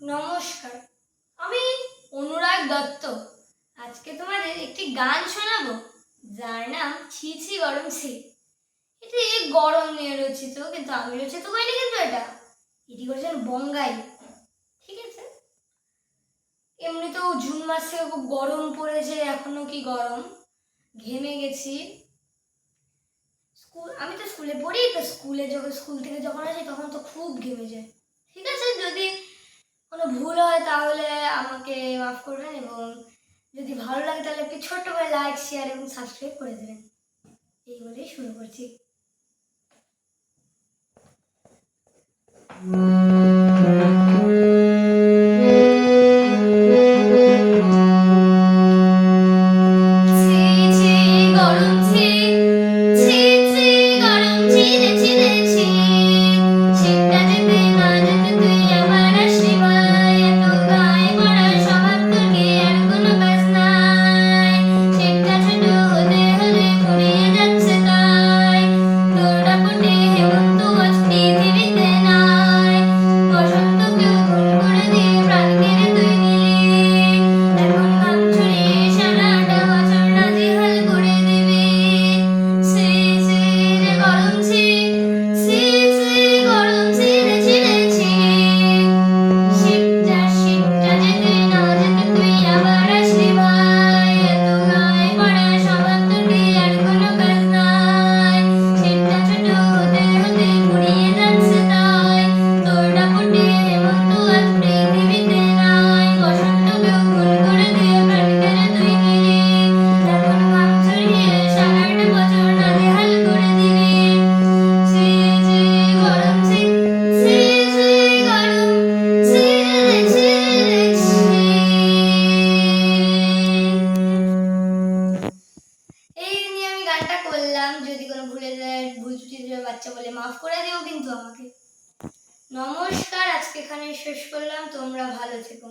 নমস্কার। আমি অনুরাগ দত্ত। আজকে তোমাদের একটি গান শোনাবো, যার নাম ছি ছি গরম ছি। এটি গরম নিয়ে রচিত, কিন্তু আমি রচিত করিনি কিন্তু এটা। এটি করেছেন বঙ্গাই। ঠিক আছে? এমনিতেও জুন মাসে খুব গরম পড়েছে, এখনও কি গরম? ঘেমে গেছি। স্কুল আমি তো স্কুলে পড়ি, তো স্কুলে যখন স্কুল থেকে যখন আসি, তখন তো খুব ঘেমে যায়। ঠিক আছে? যদি ভুল হয় তাহলে আমাকে মাফ করবেন এবং যদি ভালো লাগে তাহলে একটু ছোট্ট করে লাইক শেয়ার এবং সাবস্ক্রাইব করে দেবেন। এই বলেই শুরু করছি। যায় ভুল ত্রুটি দিলে বাচ্চা বলে মাফ করে দিও কিন্তু আমাকে। নমস্কার, আজকে এখানে শেষ করলাম, তোমরা ভালো থেকো।